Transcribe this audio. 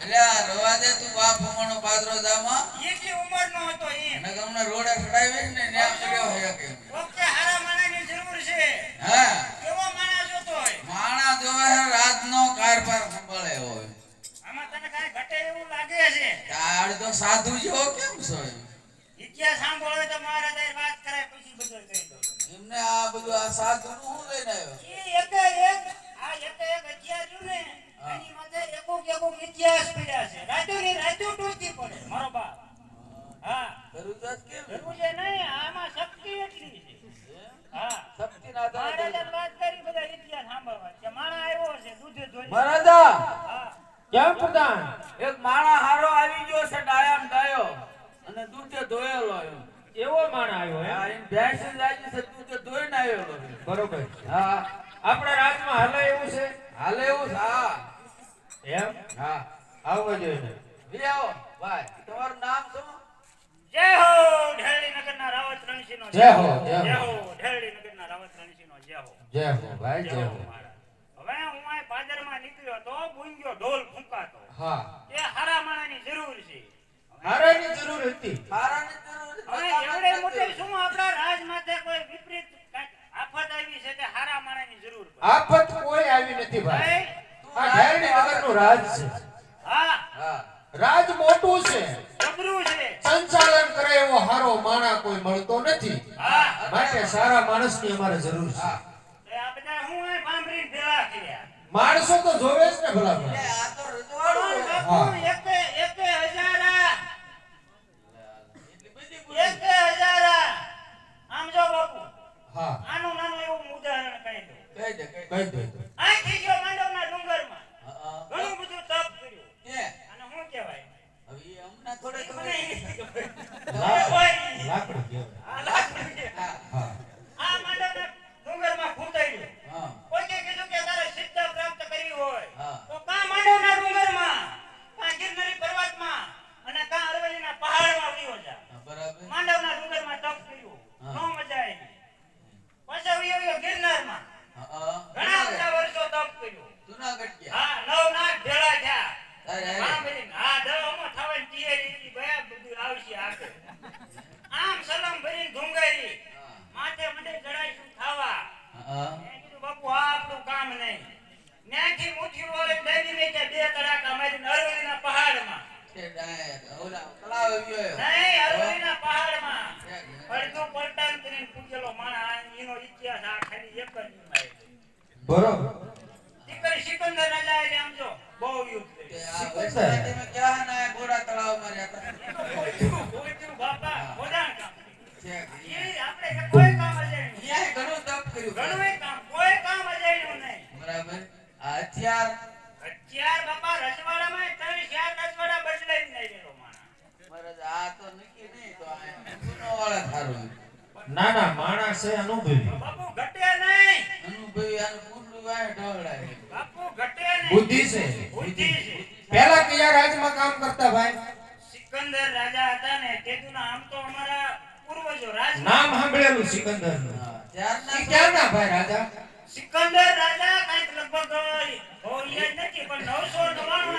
એટલે આ રવા દે તું. બાપ અમારો પાદરો દામાં એટલી ઉંમરનો હતો એ અને ગમને રોડે ચડાવી ને ન્યા કર્યો હે કે વખતે હારા માણાની જરૂર છે હા કેવો માણસ હતો એ? માણા જોવે હે રાતનો કારભાર સંભાળે હોય આમાં તને કાંઈ ઘટે એવું લાગે છે તાળ તો સાધુ જેવો કેમ છો ઇતિહાસ સાંભળો તો મહારાજાએ વાત કરાય પછી બધું કહી દઉં. એમને આ બધું આ સાધુ નું હું લઈને આવ્યો? એ એકે એક આ એકે એક હથિયાર રહ્યું ને એની માથે એકોક એકોક ઇતિહાસ પડ્યા છે. રાતુની રાતુ તૂટતી પડે મારો બાપ. હા. કરું કેમ જરૂર નહીં આમાં શક્તિ એટલી છે. હા. શક્તિ ના મહારાજાને વાત કરી બધા ઇતિહાસ સાંભળવા. કે માણા આવ્યો છે દૂધે ધોઈ મહારાજા હા. કેમ પ્રધાન? એક માણા હારો છે ડાયામ ડાયો અને દૂધે ધોયેલો આવ્યો. એવો માણ આવ્યો હા એમ ભેંસ લાગી છે દૂધે ધોઈને આવેલો છે. બરોબર. હા. આપણા રાજમાં હાલે એવું છે? હાલે એવું છે, હા. એમ? હા. આવવા જોઈએ વી આવો ભાઈ. તમારું નામ શું? જય હો ઢેરડી નગરના રાવત રણસિંહનો જય હો, જય હો. જય હો ઢેરડી નગરના રાવત રણસિંહનો જય હો. જય હો ભાઈ જય હો હો મહારાજ. હવે હું આ પાદરમાં નીકળ્યો તો ગુંગ્યો ઢોલ ફૂંકાતો. હા. એ હારા માણાની જરૂર છે. હારાની જરૂર હતી. હારાની જરૂર હવે એવડે મોટે શું આપણા રાજ માથે કોઈ વિપરીત આફત આવી છે કે હારા માણાની જરૂર આફત કોઈ આવી નથી ભાઈ. આ ઘેરડી નગરનું રાજ છે. હા. હા. રાજ મોટું છે. જબરું છે. સંચાલન કરે એવો હારો માણા કોઈ મળતો નથી. હા. માટે સારા માણસની અમારે જરૂર છે હા એ આ બધા હું અહીં ભાંભરીને ભેળા કર્યા માણસો તો જોવે જ ને ભલા લાકડું. ભલા. આ તો રજવાડું પણ છે. બાપુ એકે એકે હજારા એટલી બધી બુદ્ધિ. એકે હજારા આમ જો બાપુ હા આનું નાનું એવું ઉદાહરણ કહી દઉં કહી દે કહી દે. કહી દો તો. અહીંથી ગયો માંડવના ડુંગરમાં હા, હા. ઘણું બધું તપ કર્યું કે અને શું કહેવાય હવે એ અમને થોડે એ થોડે મને લાકડું ઓય, લાકડું કહેવાય. આ લાકડું છે. હા હા આ માંડવના ડુંગરમાં ખૂંટાયું હા કોઈએ કીધું કે તારે સિદ્ધતા પ્રાપ્ત કરવી હોય હા. તો કાં માંડવના ડુંગરમાં કાં ગિરનારી પર્વતમાં અને કાં અરવલ્લીના પહાડમાં વયો જા હા, બરાબર માંડવના ડુંગરમાં તપ કર્યું હા. નો મજા આવી પાછા વયો ગયો ગિરનારમાં હા, હા. ઘણા બધા વર્ષો તપ કર્યું જુનાગઢ ગયા હા નવ નાથ ભેળા થયા તારે હારે. હા ભરીને, હા દવામાં થવાની તૈયારી હતી, ભયા બધું આવશે આગળ. આમ સલામ ભરીને ધુંગારી હા. માથે મંડે જડાઈશું ખાવા હા, મેં કીધું બાપુ આ આપણું કામ નહીં ત્યાંથી મુઠ્ઠીઓ વડે દઈ મેં બે તડાકા મારીને અરવલ્લીના પહાડમાં તે ડાયરેક્ટ ઓલા તળાવે ગયો એ. નહીં અરવલ્લીના પહાડમાં ઠેક. અડધું પલટાન કરીને પૂજેલો માણસ આ એનો ઇતિહાસ આ ખાલી એક જ નિમાય છે. બરોબર દીકરી સિકંદર રાજા એટલે આમ જો બહુ યુદ્ધ તે આ તમે ક્યાં ના ગોળા તળાવમાં રહેતા? એનો પોઈતું, પોઈતું બાપા, મોઢાણ કામ. એ આપણે કોઈ કામ અજાણ્યું ન્યાય ઘણું તપ કર્યું. ઘણુંય કામ, કોઈ કામ અજાણ્યું નહીં. બરાબર આ હથિયાર અત્યાર બાપા રજવાડામાં ત્રણ ચાર રજવાડા બદલાઈને નહીં ગયેલો માણસ. આ તો નક્કી નહીં તો આ ગુનોવાળા થારું. ના ના માણસ છે અનુભવી બાપુ ઘટે નહીં. બુદ્ધિ છે. પેલા કયા રાજમાં કામ કરતા ભાઈ? સિકંદર રાજા હતા ને તેતુના આમ તો અમારા પૂર્વજો રાજ નામ સાંભળેલું સિકંદરનું ત્યારના ભાઈ રાજા? સિકંદર રાજા કંઈક લગભગ નથી પણ નવસો નવ્વાણું